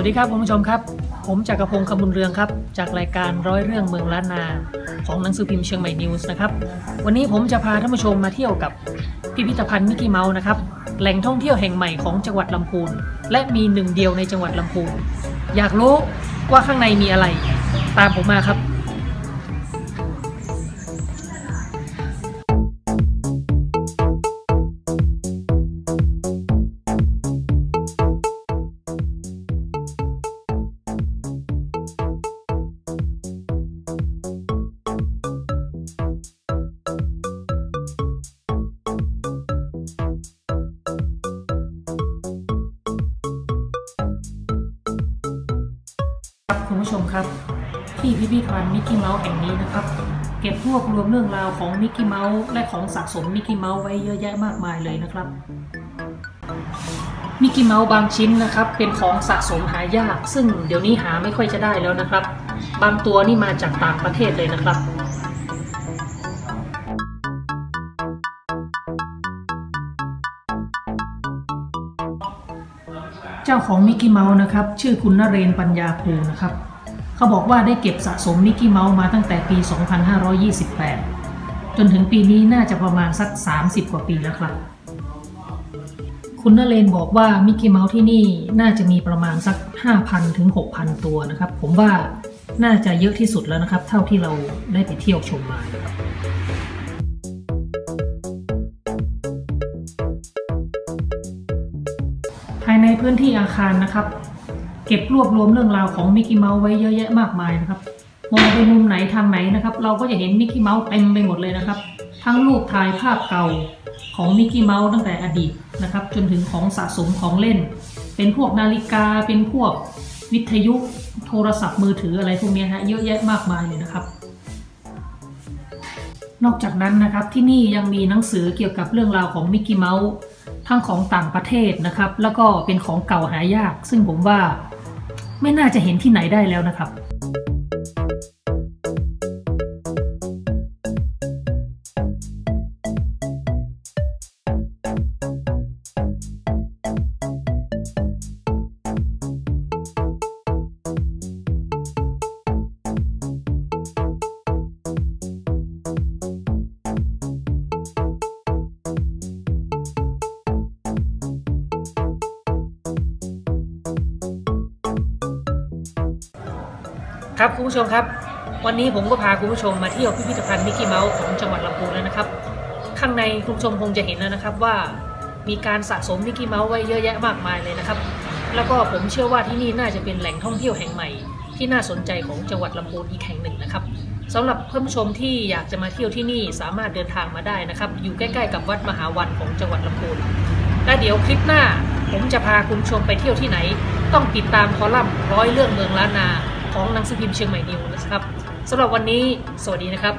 วัสดีครับคุณผู้ชมครับ ผมจักรพงศ์คำบุญเรืองครับ จากรายการร้อยเรื่องเมืองล้านนาของหนังสือพิมพ์เชียงใหม่นิวส์นะครับ วันนี้ผมจะพาท่านผู้ชมมาเที่ยวกับพิพิธภัณฑ์มิกกี้เมาส์นะครับ แหล่งท่องเที่ยวแห่งใหม่ของจังหวัดลำพูน และมีหนึ่งเดียวในจังหวัดลำพูน อยากรู้ว่าข้างในมีอะไร ตามผมมาครับ ครับคุณผู้ชมครับ ที่พิพิธภัณฑ์มิกกี้เมาส์แห่งนี้นะครับ เก็บรวบรวมเรื่องราวของมิกกี้เมาส์และของสะสมมิกกี้เมาส์ไว้เยอะแยะมากมายเลยนะครับมิกกี้เมาส์บางชิ้นนะครับ เป็นของสะสมหายาก ซึ่งเดี๋ยวนี้หาไม่ค่อยจะได้แล้วนะครับ บางตัวนี่มาจากต่างประเทศเลยนะครับ เจ้าของมิกกี้เมาส์นะครับ ชื่อคุณนเรนปัญญาภูนะครับ เขาบอกว่าได้เก็บสะสมมิกกี้เมาส์มาตั้งแต่ปี 2528 จนถึงปีนี้น่าจะประมาณสัก 30 กว่าปีแล้วครับ คุณนเรนบอกว่ามิกกี้เมาส์ที่นี่น่าจะมีประมาณสัก 5,000 ถึง 6,000 ตัวนะครับ ผมว่าน่าจะเยอะที่สุดแล้วนะครับ เท่าที่เราได้ไปเที่ยวชมมานะครับายในพื้นที่อาคารนะครับ เก็บรวบรวมเรื่องราวของมิกกี้เมาส์ไว้เยอะแยะมากมายนะครับมองไปมุมไหนทางไหนนะครับ เราก็จะเห็นมิกกี้เมาส์เต็มไปหมดเลยนะครับ ทั้งรูปถ่ายภาพเก่าของมิกกี้เมาส์ตั้งแต่อดีตนะครับ จนถึงของสะสมของเล่น เป็นพวกนาฬิกาเป็นพวกวิทยุโทรศัพท์มือถืออะไรพวกนี้ฮะเยอะแยะมากมายเลยนะครับ นอกจากนั้นนะครับที่นี่ยังมีหนังสือเกี่ยวกับเรื่องราวของมิกกี้เมาส์ ทั้งของต่างประเทศนะครับ แล้วก็เป็นของเก่าหายาก ซึ่งผมว่าไม่น่าจะเห็นที่ไหนได้แล้วนะครับ ครับคุณผู้ชมครับ วันนี้ผมก็พาคุณผู้ชมมาเที่ยวพิพิธภัณฑ์มิกกี้เมาส์ของจังหวัดลำพูนแล้วนะครับ ข้างในคุณผู้ชมคงจะเห็นแล้วนะครับว่ามีการสะสมมิกกี้เมาส์ไว้เยอะแยะมากมายเลยนะครับ แล้วก็ผมเชื่อว่าที่นี่น่าจะเป็นแหล่งท่องเที่ยวแห่งใหม่ ที่น่าสนใจของจังหวัดลำพูนอีกแห่งหนึ่งนะครับสำหรับเพื่อนผู้ชมที่อยากจะมาเที่ยวที่นี่สามารถเดินทางมาได้นะครับ อยู่ใกล้ๆกับวัดมหาวันของจังหวัดลำพูนและเดี๋ยวคลิปหน้า ผมจะพาคุณผู้ชมไปเที่ยวที่ไหน ต้องติดตามคอลัมน์ร้อยเรื่องเมืองล้านนา ของหนังสือพิมพ์เชียงใหม่นิวนะครับสำหรับวันนี้สวัสดีนะครับ